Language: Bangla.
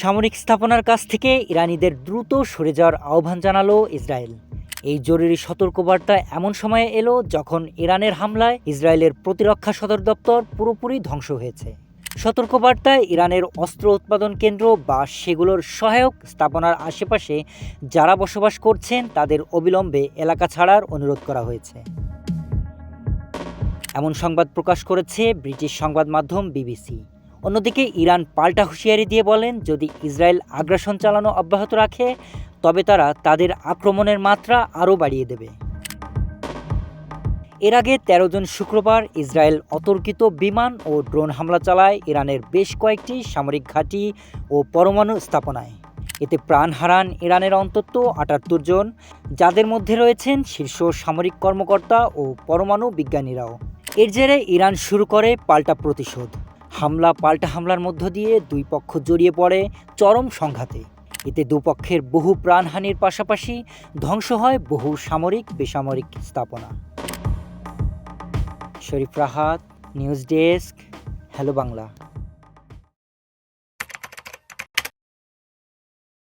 সামরিক স্থাপনার কাছ থেকে ইরানিদের দ্রুত সরে যাওয়ার আহ্বান জানালো ইসরায়েল। এই জরুরি সতর্কবার্তা এমন সময়ে এলো যখন ইরানের হামলায় ইসরায়েলের প্রতিরক্ষা সদর দপ্তর পুরোপুরি ধ্বংস হয়েছে। সতর্কবার্তায় ইরানের অস্ত্র উৎপাদন কেন্দ্র বা সেগুলোর সহায়ক স্থাপনার আশেপাশে যারা বসবাস করছেন, তাদের অবিলম্বে এলাকা ছাড়ার অনুরোধ করা হয়েছে। এমন সংবাদ প্রকাশ করেছে ব্রিটিশ সংবাদ মাধ্যম বিবিসি। অন্যদিকে ইরান পাল্টা হুঁশিয়ারি দিয়ে বলেন, যদি ইসরায়েল আগ্রাসন চালানো অব্যাহত রাখে, তবে তারা তাদের আক্রমণের মাত্রা আরও বাড়িয়ে দেবে। এর আগে তেরো জন শুক্রবার ইসরায়েল অতর্কিত বিমান ও ড্রোন হামলা চালায় ইরানের বেশ কয়েকটি সামরিক ঘাঁটি ও পরমাণু স্থাপনায়। এতে প্রাণ হারান ইরানের অন্তত আটাত্তর জন, যাদের মধ্যে রয়েছেন শীর্ষ সামরিক কর্মকর্তা ও পরমাণু বিজ্ঞানীরাও। এর জেরে ইরান শুরু করে পাল্টা প্রতিশোধ। হামলা পাল্টা হামলার মধ্য দিয়ে দুই পক্ষ জড়িয়ে পড়ে চরম সংঘাতে। এতে দুপক্ষের বহু প্রাণহানির পাশাপাশি ধ্বংস হয় বহু সামরিক, বেসামরিক স্থাপনা। Sharif Rahat, news desk, hello Bangla.